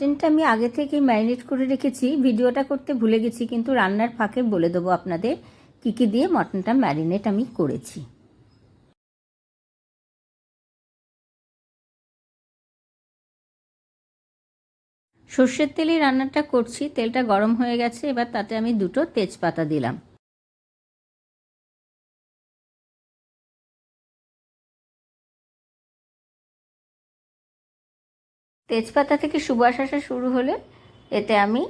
মাটনটা আমি আগে থেকেই ম্যারিনেট করে রেখেছি। ভিডিওটা করতে ভুলে গেছি, কিন্তু রান্নার ফাঁকে বলে দেবো আপনাদের কী কী দিয়ে মটনটা ম্যারিনেট আমি করেছি। সর্ষের তেলে রান্নাটা করছি, তেলটা গরম হয়ে গেছে, এবার তাতে আমি দুটো তেজপাতা দিলাম। তেজপাতা থেকে সুবাস আসা শুরু হলে এতে আমি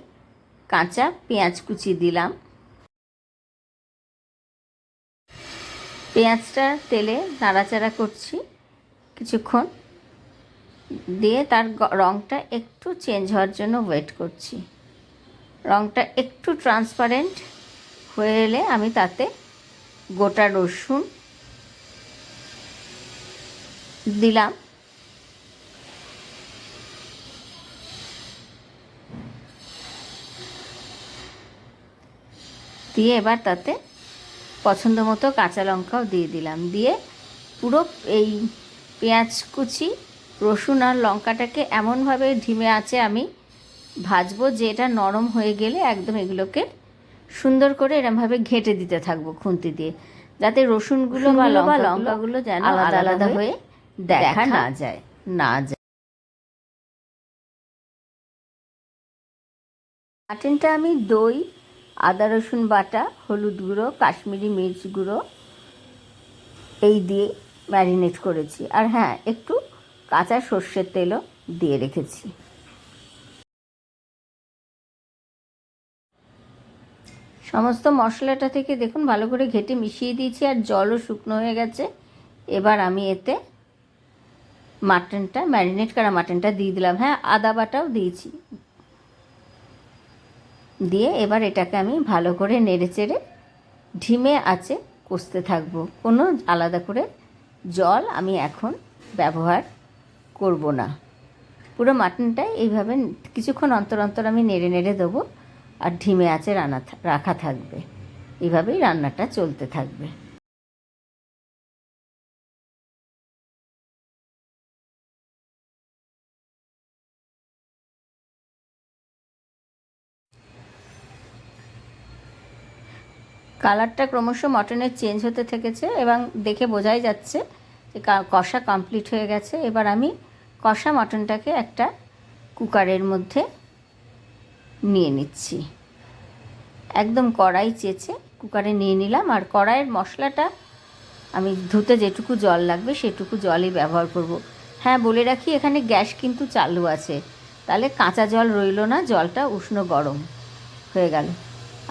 কাঁচা পেঁয়াজ কুচি দিলাম। পেঁয়াজটা তেলে নাড়াচাড়া করছি কিছুক্ষণ। দিয়ে তার রঙটা একটু চেঞ্জ হওয়ার জন্য ওয়েট করছি। রঙটা একটু ট্রান্সপারেন্ট হয়ে এলে আমি তাতে গোটা রসুন দিলাম। দিয়ে এবার তাতে পছন্দ মতো কাঁচা লঙ্কাও দিয়ে দিলাম। দিয়ে পুরো এই পেঁয়াজ কুচি রসুন আর লঙ্কাটাকে এমনভাবে ঢিমে আছে আমি ভাজবো যে এটা নরম হয়ে গেলে একদম এগুলোকে সুন্দর করে এরমভাবে ঘেঁটে দিতে থাকব খুন্তি দিয়ে যাতে রসুনগুলো বা লঙ্কাগুলো যেন আলাদা আলাদা হয়ে দেখা না যায়। না যায়। মাটনটা আমি দই আদা, রসুন বাটা, হলুদ গুঁড়ো, কাশ্মীরি মির্চ গুঁড়ো এই দিয়ে ম্যারিনেট করেছি। আর হ্যাঁ একটু কাঁচা সর্ষের তেলও দিয়ে রেখেছি। সমস্ত মশলাটা থেকে দেখুন, ভালো করে ঘেটে মিশিয়ে দিয়েছি আর জলও শুকনো হয়ে গেছে। এবার আমি এতে মাটনটা ম্যারিনেট করা মাটনটা দিয়ে দিলাম। হ্যাঁ আদা বাটাও দিয়েছি। দিয়ে এবার এটাকে আমি ভালো করে নেড়েচেড়ে ঢিমে আছে কষতে থাকব। কোনো আলাদা করে জল আমি এখন ব্যবহার করব না। পুরো মাটনটাই এইভাবে কিছুক্ষণ অন্তর অন্তর আমি নেড়ে নেড়ে দেবো আর ঢিমে আছে রান্না রাখা থাকবে। এইভাবেই রান্নাটা চলতে থাকবে। কালারটা ক্রমশ মটনের চেঞ্জ হতে থেকেছে এবং দেখে বোঝাই যাচ্ছে যে কষা কমপ্লিট হয়ে গেছে। এবার আমি কষা মটনটাকে একটা কুকারের মধ্যে নিয়ে নিচ্ছি। একদম কড়াই চেঁচে কুকারে নিয়ে নিলাম। আর কড়াইয়ের মশলাটা আমি ধুতে যেটুকু জল লাগবে সেটুকু জলই ব্যবহার করব। হ্যাঁ বলে রাখি, এখানে গ্যাস কিন্তু চালু আছে। তাহলে কাঁচা জল রইল না, জলটা উষ্ণ গরম হয়ে গেল।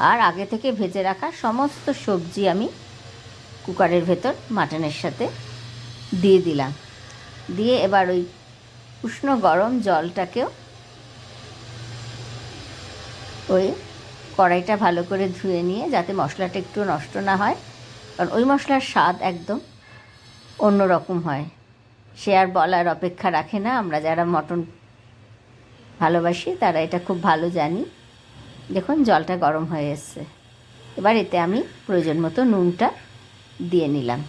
আর আগে থেকে ভেজে রাখা সমস্ত সবজি আমি কুকারের ভেতর মাটনের সাথে দিয়ে দিলাম। দিয়ে এবার ওই উষ্ণ গরম জলটাকেও ওই কড়াইটা ভালো করে ধুয়ে নিয়ে যাতে মশলাটা একটু নষ্ট না হয়, কারণ ওই মশলার স্বাদ একদম অন্য রকম হয়। সে আর বলার অপেক্ষা রাখে না, আমরা যারা মটন ভালোবাসি তারা এটা খুব ভালো জানি। দেখুন জলটা গরম হয়ে এসছে। এবার এতে আমি প্রয়োজন মতো নুনটা দিয়ে নিলাম।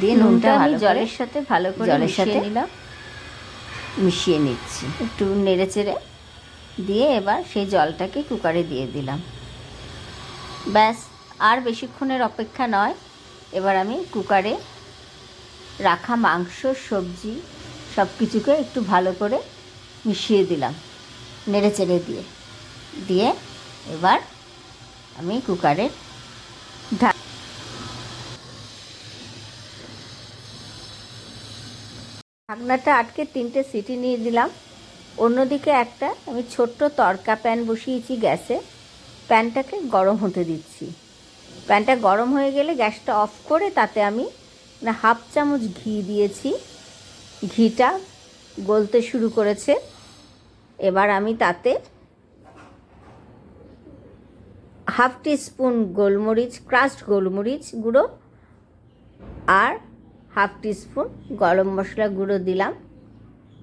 দিয়ে নুনটা আমি জলের সাথে ভালো করে জলের সাথে নিলাম। মিশিয়ে নিচ্ছি। একটু নেড়ে চেড়ে দিয়ে এবার সেই জলটাকে কুকারে দিয়ে দিলাম। ব্যাস আর বেশিক্ষণের অপেক্ষা নয়। এবার আমি কুকারে রাখা মাংস সবজি সব কিছুকে একটু ভালো করে মিশিয়ে দিলাম। নেড়ে চেড়ে দিয়ে দিয়ে এবার আমি কুকারের ঢাক ঢাকনাটা আটকে তিনটে সিটি নিয়ে দিলাম। অন্যদিকে একটা আমি ছোট্ট তড়কা প্যান বসিয়েছি গ্যাসে। প্যানটাকে গরম হতে দিচ্ছি। প্যানটা গরম হয়ে গেলে গ্যাসটা অফ করে তাতে আমি হাফ চামচ ঘি দিয়েছি। ঘিটা গলতে শুরু করেছে। এবার আমি তাতে হাফ স্পুন গোলমরিচ, ক্রাস্ট গোলমরিচ গুঁড়ো আর হাফ স্পুন গরম মশলা গুঁড়ো দিলাম।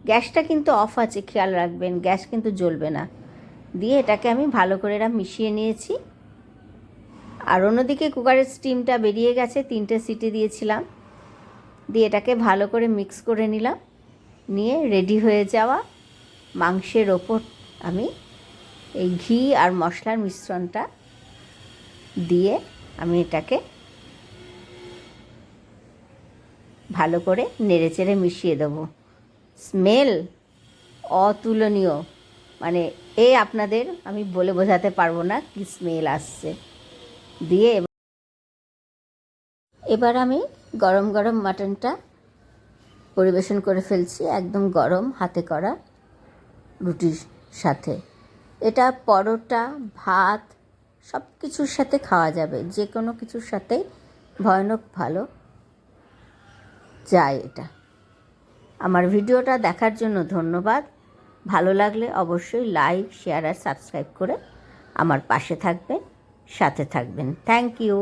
গ্যাসটা কিন্তু অফ আছে, খেয়াল রাখবেন, গ্যাস কিন্তু জ্বলবে না। দিয়ে এটাকে আমি ভালো করে এরা মিশিয়ে নিয়েছি। আর অন্যদিকে কুকারের স্টিমটা বেরিয়ে গেছে, তিনটে সিটি দিয়েছিলাম। দিয়ে এটাকে ভালো করে মিক্স করে নিলাম। নিয়ে রেডি হয়ে যাওয়া মাংসের ওপর আমি এই ঘি আর মশলার মিশ্রণটা দিয়ে আমি এটাকে ভালো করে নেড়েচেড়ে মিশিয়ে দেবো। স্মেল অতুলনীয়। মানে এ আপনাদের আমি বলে বোঝাতে পারব না কি স্মেল আসছে। দিয়ে এবার আমি গরম গরম মাটনটা পরিবেশন করে ফেলছি, একদম গরম হাতে করা। রুটির সাথে। এটা পরোটা, ভাত সব কিছুর সাথে খাওয়া যাবে। যে কোনো কিছুর সাথে ভয়ানক ভালো যায় এটা। আমার ভিডিওটা দেখার জন্য ধন্যবাদ। ভালো লাগলে অবশ্যই লাইক, শেয়ার আর সাবস্ক্রাইব করে আমার পাশে থাকবেন, সাথে থাকবেন। Thank you.